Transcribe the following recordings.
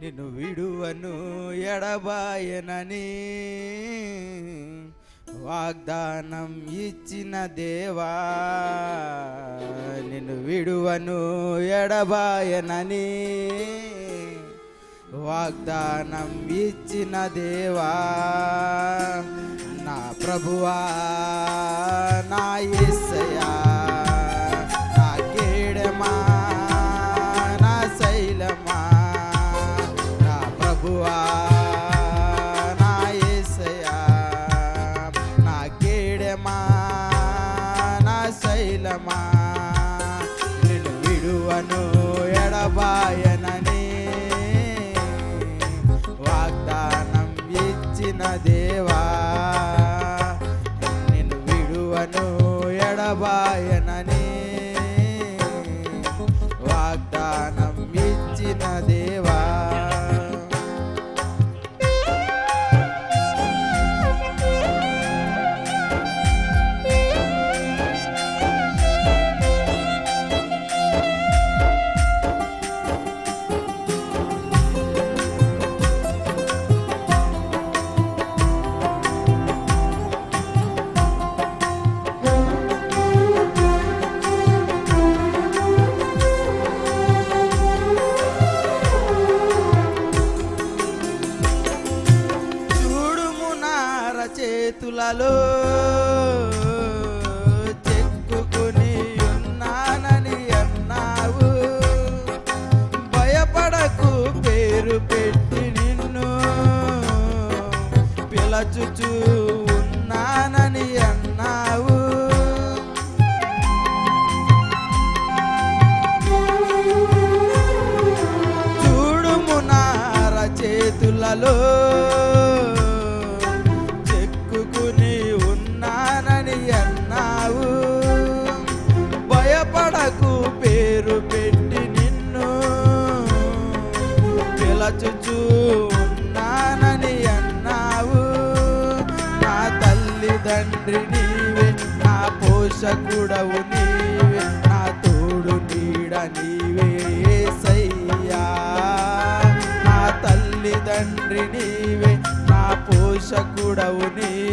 నిన్ను విడువను ఎడబాయనని వాగ్దానం ఇచ్చిన దేవా నిన్ను విడువను ఎడబాయనని వాగ్దానం ఇచ్చిన దేవా నా ప్రభువా నా యేసయ్యా శైలమా నిన్ను విడువను ఎడబాయనని. వాగ్దానం ఇచ్చిన దేవా చేతులలో చెక్కుకుని ఉన్నానని అన్నావు. భయపడకు పేరు పెట్టి నిన్ను పిలచుచూ ఉన్నానని అన్నావు. చూడుమునార చేతులలో పిలచుచూ ఉన్నానని అన్నావు. నా తల్లిదండ్రి నీవే నా పోషకుడవు నీవే నా తోడు నీడ నీవే సయ్యా నా తల్లిదండ్రి నీవే నా పోషకుడవు నీవే.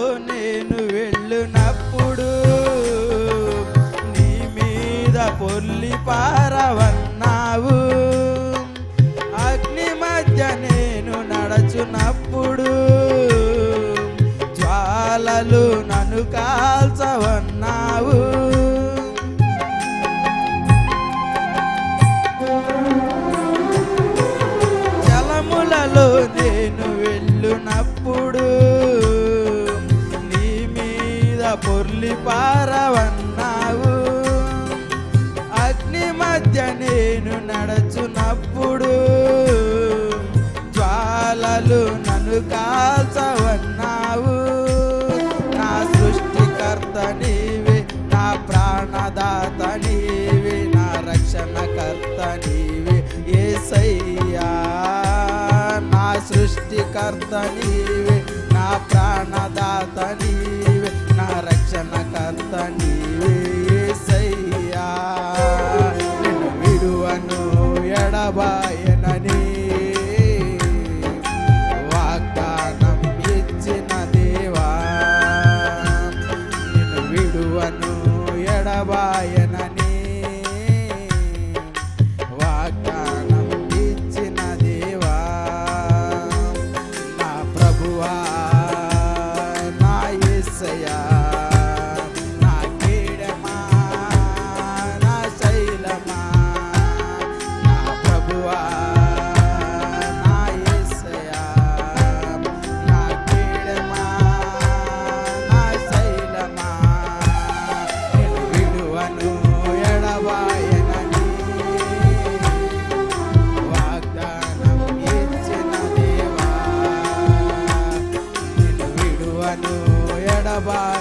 ne పొర్లి పారవన్నావు. అగ్ని మధ్య నేను నడచునప్పుడు జ్వాలలు నన్ను కాల్చవన్నావు. నా సృష్టికర్త నీవే నా ప్రాణదాత నీవే నా రక్షణకర్త నీవే ఏసయ్యా. నా సృష్టికర్త నీవే నా ప్రాణదాత నిన్ను bye.